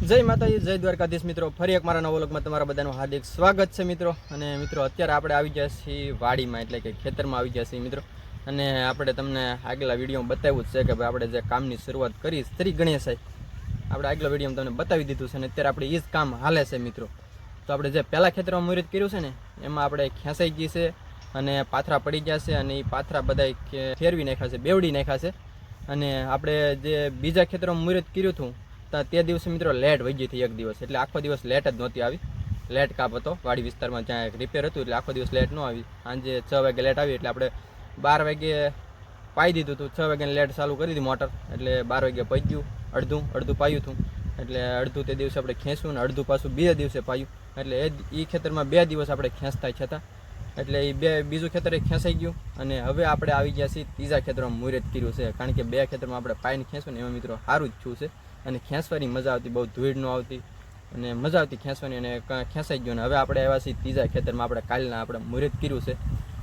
જય માતાજી, જય દ્વારકાધીશ મિત્રો. ફરી એક મારા નવા તમારા બધાનું હાર્દિક સ્વાગત છે મિત્રો. અને મિત્રો, અત્યારે આપણે આવી ગયા છીએ વાડીમાં, એટલે કે ખેતરમાં આવી ગયા છીએ મિત્રો. અને આપણે તમને આગલા વિડીયોમાં બતાવ્યું જ છે કે ભાઈ આપણે જે કામની શરૂઆત કરી સ્ત્રી ગણેશાઈ આપણે આગલા વિડીયોમાં તમને બતાવી દીધું છે અને અત્યારે આપણે એ જ કામ હાલે છે મિત્રો. તો આપણે જે પહેલાં ખેતરમાં મુહૂર્ત કર્યું છે ને, એમાં આપણે ખેંચાઈ ગઈ છે અને પાથરા પડી ગયા છે અને એ પાથરા બધા ફેરવી નાખ્યા છે, બેવડી નાખ્યા છે. અને આપણે જે બીજા ખેતરમાં મુહૂર્ત કર્યું હતું તો દિવસે મિત્રો લેટ વહી હતી એક દિવસ, એટલે આખો દિવસ લેટ જ નહોતી આવી. લેટ કાપ હતો, વાડી વિસ્તારમાં જ્યાં રિપેર હતું, એટલે આખો દિવસ લેટ ન આવી. સાંજે છ વાગે લેટ આવી, એટલે આપણે બાર વાગે પાઈ દીધું હતું. છ વાગે લેટ ચાલુ કરી દીધી મોટર, એટલે બાર વાગે પહોંચ્યું અડધું અડધું પાયું હતું. એટલે અડધું તે દિવસે આપણે ખેંચ્યું ને અડધું પાછું બીજા દિવસે પાયું. એટલે એ એ ખેતરમાં બે દિવસ આપણે ખેંચતા છતાં એટલે એ બે, બીજું ખેતર એ ખેંચાઈ ગયું અને હવે આપણે આવી ગયા છીએ ત્રીજા ખેતરમાં મુહૂર્ત કર્યું છે. કારણ કે બે ખેતરમાં આપણે પાઈને ખેંચું ને એમાં મિત્રો સારું જ થયું છે. અને ખેંચવાની મજા આવતી, બહુ ધૂળ ન આવતી. અને મજા આવતી ખેંચવાની અને ખેંચાઈ ગયું ને. હવે આપણે આવ્યા છીએ ત્રીજા ખેતરમાં, આપણે કાલના આપણે મુહૂર્ત કર્યું છે.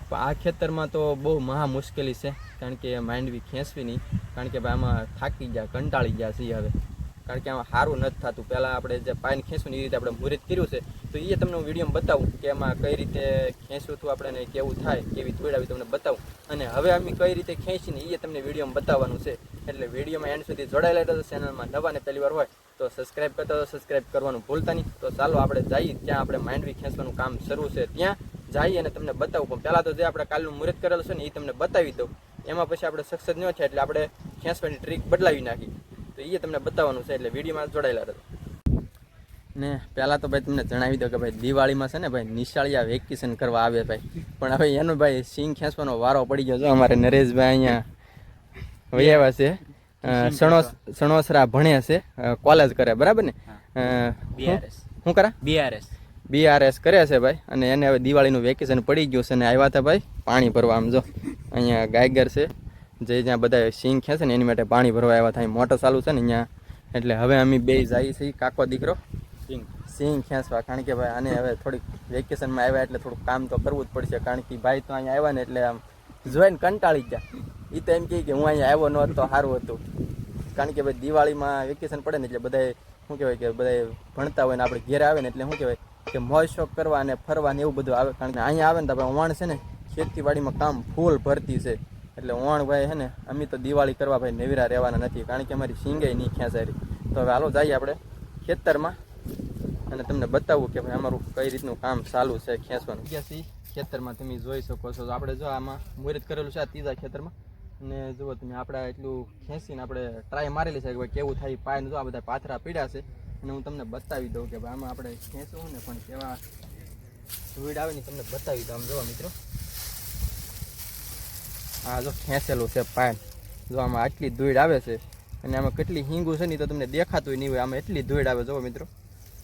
પણ આ ખેતરમાં તો બહુ મહા મુશ્કેલી છે, કારણ કે માંડવી ખેંચવી નહીં. કારણ કે ભાઈ આમાં થાકી ગયા, કંટાળી ગયા છીએ હવે. કારણ કે આમાં સારું નથી થતું. પહેલાં આપણે જે પાઈને ખેંચવું ને એ રીતે આપણે મુહૂર્ત કર્યું છે, તો એ તમને હું વીડિયો બતાવું કે એમાં કઈ રીતે ખેંચવું હતું આપણે કેવું થાય, કેવી તોડાવી તમને બતાવું. અને હવે અમે કઈ રીતે ખેંચીને એ તમને વિડીયોમાં બતાવવાનું છે, એટલે વિડીયોમાં એન્ડ સુધી જોડાયેલા હતા ચેનલમાં નવા ને પહેલી વાર હોય તો સબસ્ક્રાઈબ કરતા તો સબસ્ક્રાઈબ કરવાનું ભૂલતા નહીં. તો ચાલો આપણે જઈએ, ત્યાં આપણે માંડવી ખેંચવાનું કામ શરૂ છે. ત્યાં જઈએ અને તમને બતાવું. પણ પહેલાં તો જે આપણે કાલનું મુહૂર્ત કરેલું છે ને એ તમને બતાવી દઉં. એમાં પછી આપણે સક્સેસ ન થાય એટલે આપણે ખેંચવાની ટ્રીક બદલાવી નાખી. તો એ તમને બતાવવાનું છે એટલે વિડીયોમાં જોડાયેલા રહેજો ને પહેલાં તો ભાઈ તમને જણાવી દો કે ભાઈ દિવાળીમાં છે ને ભાઈ નિશાળિયા વેકેશન કરવા આવે ભાઈ. પણ હવે એનો ભાઈ સિંગ ખેંચવાનો વારો પડી ગયો છે અમારે નરેશભાઈ અહીંયા વૈયાવા છે. સણોસ સણોસરા ભણે છે કોલેજ કરે બરાબર ને? બીઆરએસ શું કરે? બીઆરએસ બીઆરએસ કરે છે ભાઈ અને એને હવે દિવાળીનું વેકેશન પડી ગયું છે ને આવ્યા હતા ભાઈ પાણી ભરવા આમ જો. અહીંયા ગાયગર છે. જે જ્યાં બધા સિંગ ખેંચે ને એની માટે પાણી ભરવા આવ્યા થાય. મોટર ચાલુ છે ને અહીંયા. એટલે હવે અમે બે જઈએ છીએ કાકો દીકરો. સિંગ ખેંચવા. કારણ કે ભાઈ આને હવે થોડીક વેકેશનમાં આવ્યા એટલે થોડુંક કામ તો કરવું જ પડશે. કારણ કે ભાઈ તો અહીંયા આવ્યા ને એટલે આમ જોઈને કંટાળી ગયા. એ તો એમ કહે કે હું અહીંયા આવ્યો ન હતો તો સારું હતું. કારણ કે ભાઈ દિવાળીમાં વેકેશન પડે ને એટલે બધાય શું કહેવાય કે બધાય ભણતા હોય ને આપણે ઘેર આવે ને એટલે શું કહેવાય કે મોજ શોખ કરવા અને ફરવા ને એવું બધું આવે. કારણ કે અહીંયા આવે ને તો આપણે વણ છે ને ખેતીવાડીમાં કામ ફૂલ ભરતી છે. એટલે ઓણ ભાઈ છે ને, અમે તો દિવાળી કરવા ભાઈ નેવરા રહેવાના નથી, કારણ કે અમારી સિંગે નહીં ખેંચારી તો હવે હાલો જઈએ આપણે ખેતરમાં અને તમને બતાવું કે ભાઈ અમારું કઈ રીતનું કામ ચાલુ છે ખેંચવાનું. ક્યાંથી ખેતરમાં તમે જોઈ શકો છો. આપણે જો આમાં મુહૂર્ત કરેલું છે આ ત્રીજા ખેતરમાં. અને જુઓ તમે, આપણે એટલું ખેંચીને આપણે ટ્રાય મારેલી છે કે ભાઈ કેવું થાય પાયને જો આ બધા પાથરા પીડ્યા છે. અને હું તમને બતાવી દઉં કે ભાઈ આમાં આપણે ખેંચવું ને પણ કેવા ધૂળ આવે ને તમને બતાવી દઉં આમ જોવા મિત્રો. આ જો ખેંચેલું છે પાયન જો આમાં આટલી ધૂળ આવે છે, અને આમાં કેટલી હિંગું છે ને તો તમને દેખાતું નહીં હોય, આમાં એટલી ધૂળ આવે જો મિત્રો.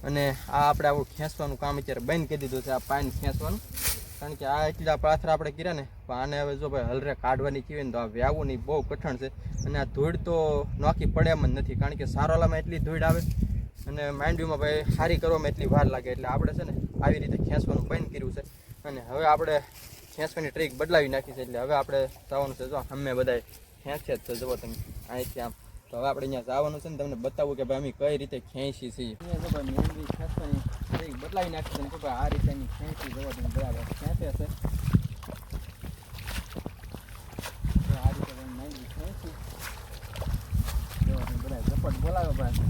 અને આ આપણે આવું ખેંચવાનું કામ અત્યારે બંધ કરી દીધું છે, આ પાન ખેંચવાનું. કારણ કે આ એટલા પાથરા આપણે કર્યા ને, પણ આને હવે જો ભાઈ હલરે કાઢવાની કહેવાય ને તો આ વ્યાવું નહીં, બહુ કઠણ છે. અને આ ધૂળ તો નોખી પડે એમ જ નથી, કારણ કે સારોલામાં એટલી ધૂળ આવે, અને માંડવીમાં ભાઈ સારી કરવામાં એટલી વાર લાગે, એટલે આપણે છે ને આવી રીતે ખેંચવાનું બંધ કર્યું છે. અને હવે આપણે ખેંચવાની ટ્રીક બદલાવી નાખી છે એટલે હવે આપણે જવાનું છે જો, અમે બધા ખેંચે જ છે જુઓ તમે અહીંથી આમ. તો હવે આપણે અહીંયા જવાનું છે ને તમને બતાવું કે ભાઈ અમે કઈ રીતે ખેંચી છીએ. બદલાવી નાખી છે આ રીતે એની ખેંચી જવો તમે બરાબર. ખેંચે છે. આ રીતે મહેંદી ખેંચી. જુઓ તમે બધા ઝપટ બોલાવો ભાઈ.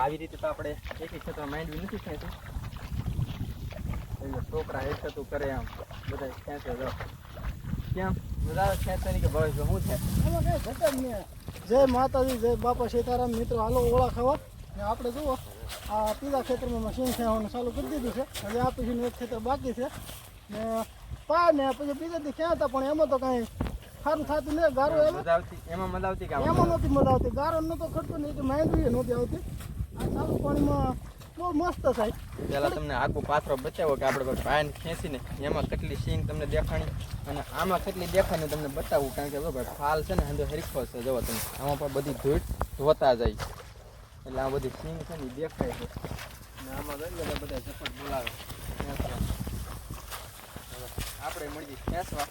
આવી રીતે તો આપણે એક એક તો માંડવી નથી ખેંચી. એટલે છોકરા હેઠતું કરે આમ. બધા ખેંચે જો કેમ? બધા ખેંચે નહીં કે ભાઈ શું છે? એમાં કઈ ઘટે નહીં જય માતાજી જય બાપા સીતારામ. મિત્રો હાલો ઓળા ખાવા. ને આપણે જુઓ આ પીલા ખેતરમાં મશીન ખેવાનું ચાલુ કરી દીધું છે. હવે આ પછીનું એક ખેતર બાકી છે. ને પા ને પછી બીજા ક્યાં ખેંચતા પણ એમાં તો કાંઈ સારું થતું નહીં. ગારો એમાં મજા આવતી એમાં મજા આવતી કે એમાં નહોતી મજા આવતી ગારો નહોતો ખડતો નહીં કે મહેંદી નહોતી આવતી. આ ચાલુ પાણીમાં બહુ મસ્ત થાય પેલા તમને આખો પાથરો બતાવ્યો કે આપણે પાયન ખેંચીને એમાં કેટલી સિંગ તમને દેખાણી અને આમાં કેટલી દેખાણી તમને બતાવું, કારણ કે જો ફાલ છે ને હંધો હરીખો છે. જુઓ તમે, આમાં પણ બધી ધૂળ ધોતા જાય. એટલે આ બધી સિંગ છે ને દેખાય અને આમાં લો બધા ઝપટ બોલાવે. આપણે મળીએ ખેંચવા.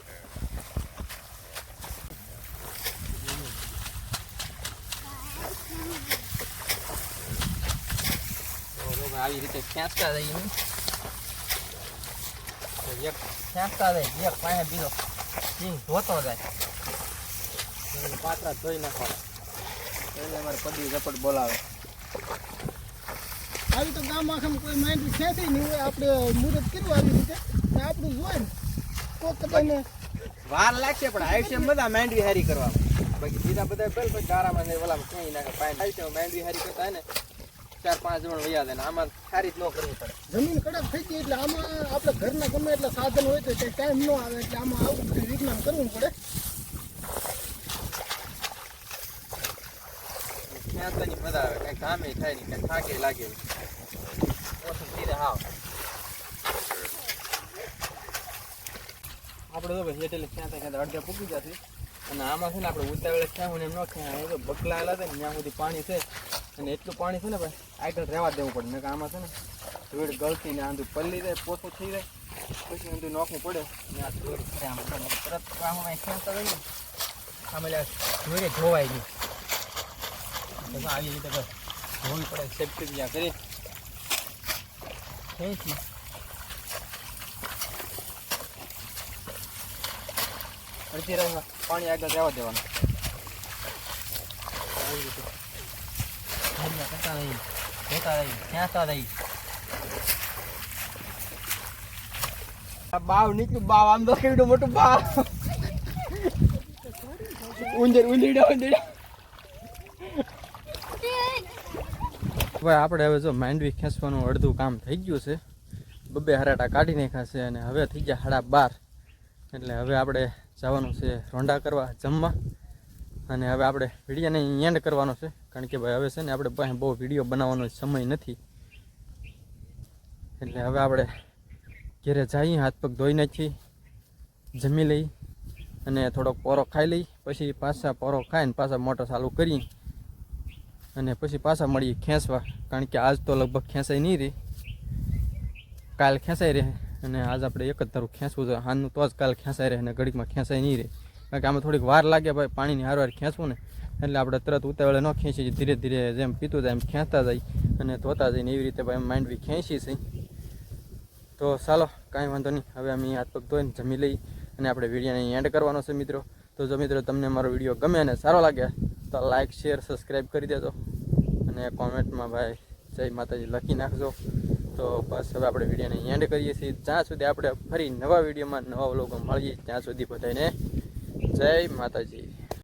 આવી રીતે ખેંચતા જઈએ એક ખેંચતા જાય એક પાસે બીજો સિંહ ધોતો જાય. પાત્રા ધોઈ નાખવાના. એટલે અમારે પડી ઝપટ બોલાવે. આવી તો ગામમાં આખામાં કોઈ માઇન્ડ ખેંચી નહીં હોય આપણે મુહૂર્ત કર્યું આવી રીતે. આપણું જોઈ ને. કોક કદાચ વાર લાગશે પણ આયુષ્ય બધા માંડવી હારી કરવા. બાકી બીજા બધા પેલ પછી ગારામાં ને ઓલામાં ક્યાંય નાખે પાણી આયુષ્ય માંડવી હારી કરતા ને ચાર પાંચ જણ વૈયા જાય ને આમાં સારી જ ન કરવી પડે. જમીન કડક થઈ ગઈ એટલે આમાં આપણે ઘરના ગમે એટલા સાધન હોય તો કંઈ ટાઈમ ન આવે એટલે આમાં આવું બધું વિજ્ઞાન કરવું પડે. ખેંચવાની મજા આવે કઈ કામે થાય નહીં કઈ થાકે લાગે ઓછું ધીરે હાવ. આપણે તો ભાઈ એટલે ખેંચા ખેંચા અડધે પૂકી જશે. અને આમાં છે ને આપણે ઉતાવળે ખાવું ને એમ ન ખાય તો બકલાયેલા હતા ને, ત્યાં સુધી પાણી છે. અને એટલું પાણી છે ને ભાઈ, આગળ રહેવા દેવું પડે. નકર આમાં છે ને, ધૂળ ગળતી ને આંધું પલ્લી જાય, પોતું થઈ જાય. પછી આંધું નોખવું પડે. ને આ ધૂળ તરત આમાં ખેંચતા હોય ને આમાં ધૂળે ધોવાય નહીં આવી રીતે ધોવી પડે, સેફ્ટી ત્યાં કરી. ખેંચી. અડધી રાહ પાણી આગળ જવા દેવાનું. કરતા રહી. જોતા રહી. ખેંચતા રહી. આ બાવ નીકળ્યું. બાવ આમ તો કેવડું મોટું બાવ. ઉંદર ઉંદરડા ઉંદરડા ભાઈ આપણે હવે જો માંડવી ખેંચવાનું અડધું કામ થઈ ગયું છે. બબે હરાટા કાઢી નાખ્યા છે અને હવે થઈ ગયા હાડા બાર. એટલે હવે આપણે જવાનું છે રોંડા કરવા જમવા. અને હવે આપણે વિડીયોને એન્ડ કરવાનો છે. કારણ કે ભાઈ હવે છે ને આપણે પાસે બહુ વીડિયો બનાવવાનો સમય નથી. એટલે હવે આપણે ઘેરે જઈએ, હાથ પગ ધોઈ નાખી જમી લઈ અને થોડોક પોરો ખાઈ લઈ પછી પાછા પોરો ખાઈને પાછા મોટર ચાલુ કરી અને પછી પાછા મળીએ ખેંચવા. કારણ કે આજ તો લગભગ ખેંચાઈ નહીં રહી. કાલ ખેંચાઈ રહે. અને આજ આપણે એક જ ધારું ખેંચવું છે. હાલનું તો જ કાલ ખેંચાઈ રહે અને ઘડીકમાં ખેંચાઈ નહીં રહે. કારણ કે આમાં થોડીક વાર લાગે ભાઈ, પાણીની હારવાર ખેંચવું ને. એટલે આપણે તરત ઉતાવળે ન ખેંચીએ, ધીરે ધીરે જેમ પીતું જાય એમ ખેંચતા જાય અને ધોતા જઈને એવી રીતે ભાઈ માઇન્ડ બી ખેંચી છે. તો ચાલો, કાંઈ વાંધો નહીં. હવે અમે હાથ પગ ધોઈને જમી લઈ અને આપણે વિડીયોને એન્ડ કરવાનો છે મિત્રો. તો જો મિત્રો તમને મારો વીડિયો ગમે અને સારો લાગે, તો લાઇક શેર સબસ્ક્રાઈબ કરી દેજો. અને કોમેન્ટમાં ભાઈ જય માતાજી લખી નાખજો. તો બસ હવે આપણે વિડીયોને એન્ડ કરીએ છીએ. જ્યાં સુધી આપણે ફરી નવા વિડીયોમાં નવા વ્લોગમાં મળીએ ત્યાં સુધી બધાને જય માતાજી.